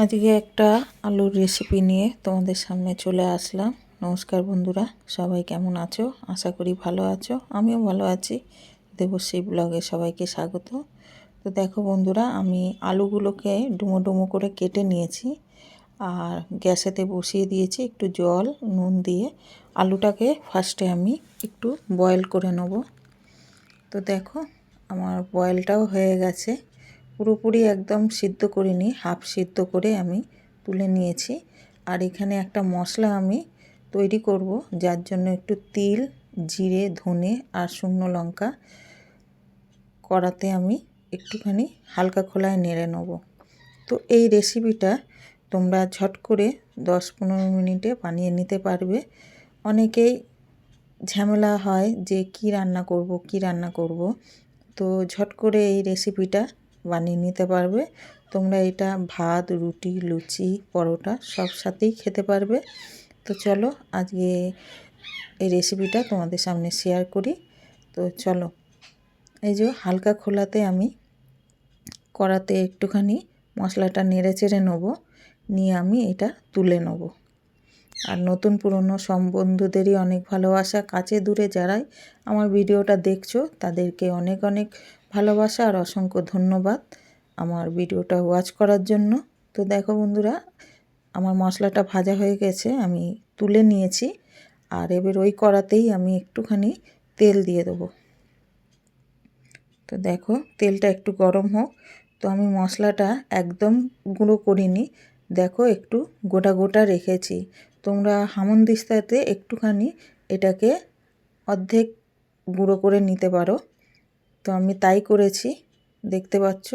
আজকে একটা আলুর রেসিপি নিয়ে তোমাদের সামনে চলে আসলাম। নমস্কার বন্ধুরা, সবাই কেমন আছো? আশা করি ভালো আছো। আমিও ভালো আছি। দেবশ্রী ব্লগে সবাইকে স্বাগত। তো দেখো বন্ধুরা, আমি আলুগুলোকে ডুমো ডুমো করে কেটে নিয়েছি আর গ্যাসেতে বসিয়ে দিয়েছি একটু জল, নুন দিয়ে। আলুটাকে ফার্স্টে আমি একটু বয়েল করে নেব। তো দেখো, আমার বয়েলটাও হয়ে গেছে। পুরোপুরি একদম সিদ্ধ করিনি, হাফ সিদ্ধ করে আমি তুলে নিয়েছি। আর এখানে একটা মশলা আমি তৈরি করব, যার জন্য একটু তিল, জিরে, ধনে আর শুকনো লঙ্কা কড়াতে আমি একটুখানি হালকা খোলায় নেড়ে নেব। তো এই রেসিপিটা তোমরা ঝট করে দশ পনেরো মিনিটে বানিয়ে নিতে পারবে। অনেকেই ঝামেলা হয় যে কি রান্না করব, কি রান্না করব। তো ঝট করে এই রেসিপিটা বানিয়ে নিতে পারবে। তোমরা এটা ভাত, রুটি, লুচি, পরোটা সব সাথেই খেতে পারবে। তো চলো আজকে এই রেসিপিটা তোমাদের সামনে শেয়ার করি। তো চলো, এই যে হালকা খোলাতে আমি কড়াতে একটুখানি মশলাটা নেড়ে চেড়ে নেব। নিয়ে আমি এটা তুলে নেব। আর নতুন পুরনো সব বন্ধুদেরই অনেক ভালোবাসা। কাছে দূরে যারাই আমার ভিডিওটা দেখছ, তাদেরকে অনেক অনেক ভালোবাসা আর অসংখ্য ধন্যবাদ আমার ভিডিওটা ওয়াচ করার জন্য। তো দেখো বন্ধুরা, আমার মশলাটা ভাজা হয়ে গেছে, আমি তুলে নিয়েছি, আর এবার ওই কড়াতেই আমি একটুখানি তেল দিয়ে দেবো। তো দেখো, তেলটা একটু গরম হোক। তো আমি মশলাটা একদম গুঁড়ো করিনি, দেখো একটু গোটা গোটা রেখেছি। তোমরা হামন দিস্তাতে একটুখানি এটাকে অর্ধেক গুঁড়ো করে নিতে পারো। তো আমি তাই করেছি, দেখতে পাচ্ছ।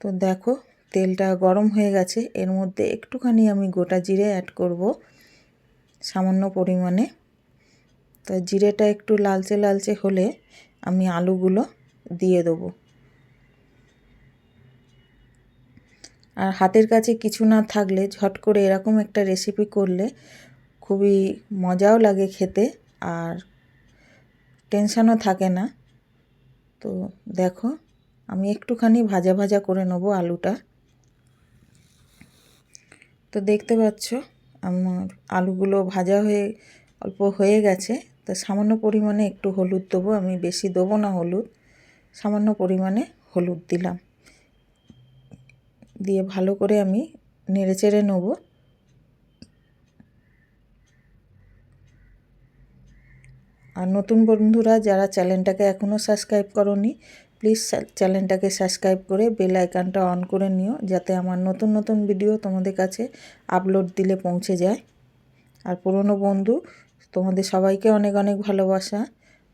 তো দেখো, তেলটা গরম হয়ে গেছে। এর মধ্যে একটুখানি আমি গোটা জিরে অ্যাড করব, সামান্য পরিমাণে। তো জিরেটা একটু লালচে লালচে হলে আমি আলুগুলো দিয়ে দেবো। আর হাতের কাছে কিছু না থাকলে, ঝট করে এরকম একটা রেসিপি করলে খুবই মজাও লাগে খেতে, আর টেনশানও থাকে না। তো দেখো, আমি একটুখানি ভাজা ভাজা করে নেব আলুটা। তো দেখতে পাচ্ছ, আমার আলুগুলো ভাজা হয়ে, অল্প হয়ে গেছে। তো সামান্য পরিমাণে একটু হলুদ দেবো, আমি বেশি দেবো না হলুদ। সামান্য পরিমাণে হলুদ দিলাম। দিয়ে ভালো করে আমি নেড়ে চেড়ে নেব। আর নতুন বন্ধুরা, যারা চ্যানেলটাকে এখনও সাবস্ক্রাইব করনি প্লিজ চ্যানেলটাকে সাবস্ক্রাইব করে বেল আইকনটা অন করে নিও, যাতে আমার নতুন নতুন ভিডিও তোমাদের কাছে আপলোড দিলে পৌঁছে যায়। আর পুরনো বন্ধু, তোমাদের সবাইকে অনেক অনেক ভালোবাসা।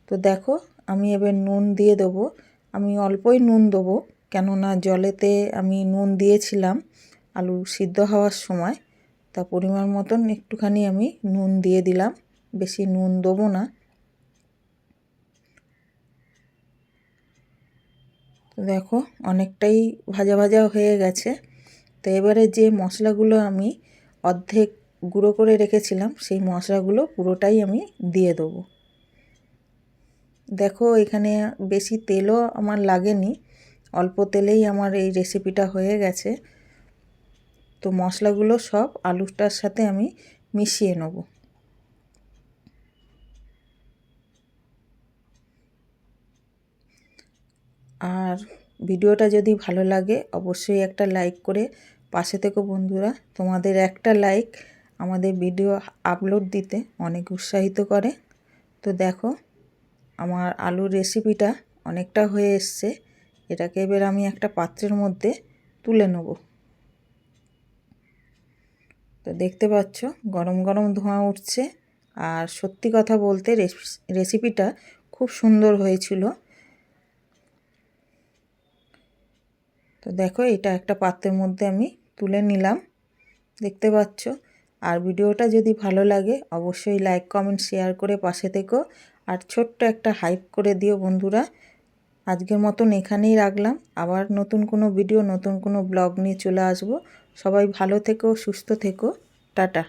তো দেখো, আমি এবার নুন দিয়ে দেবো। আমি অল্পই নুন দেবো, কেননা জলেতে আমি নুন দিয়েছিলাম আলু সিদ্ধ হওয়ার সময়। তা পরিমাণ মতন একটুখানি আমি নুন দিয়ে দিলাম। বেশি নুন দেবো না। দেখো, অনেকটাই ভাজা ভাজা হয়ে গেছে। তো এবারে যে মশলাগুলো আমি অর্ধেক গুঁড়ো করে রেখেছিলাম, সেই মশলাগুলো পুরোটাই আমি দিয়ে দেবো। দেখো, এখানে বেশি তেলও আমার লাগেনি, অল্প তেলেই আমার এই রেসিপিটা হয়ে গেছে। তো মশলাগুলো সব আলুটার সাথে আমি মিশিয়ে নেব। আর ভিডিওটা যদি ভালো লাগে, অবশ্যই একটা লাইক করে পাশে থেকে বন্ধুরা। তোমাদের একটা লাইক আমাদের ভিডিও আপলোড দিতে অনেক উৎসাহিত করে। তো দেখো, আমার আলুর রেসিপিটা অনেকটা হয়ে এসছে। এটাকে এবার আমি একটা পাত্রের মধ্যে তুলে নেব। তো দেখতে পাচ্ছ, গরম গরম ধোঁয়া উঠছে। আর সত্যি কথা বলতে রেসিপিটা খুব সুন্দর হয়েছিল। তো দেখো, এটা একটা পাত্রের মধ্যে আমি তুলে নিলাম। দেখতে পাচ্ছ? আর ভিডিওটা যদি ভালো লাগে, অবশ্যই লাইক কমেন্ট শেয়ার করে পাশে থেকো। আর ছোট্ট একটা হাইপ করে দিও বন্ধুরা। আজকের মতন এখানেই রাখলাম। আবার নতুন কোনো ভিডিও নতুন কোনো ব্লগ নিয়ে চলে আসব। সবাই ভালো থেকো, সুস্থ থেকো। টাটা।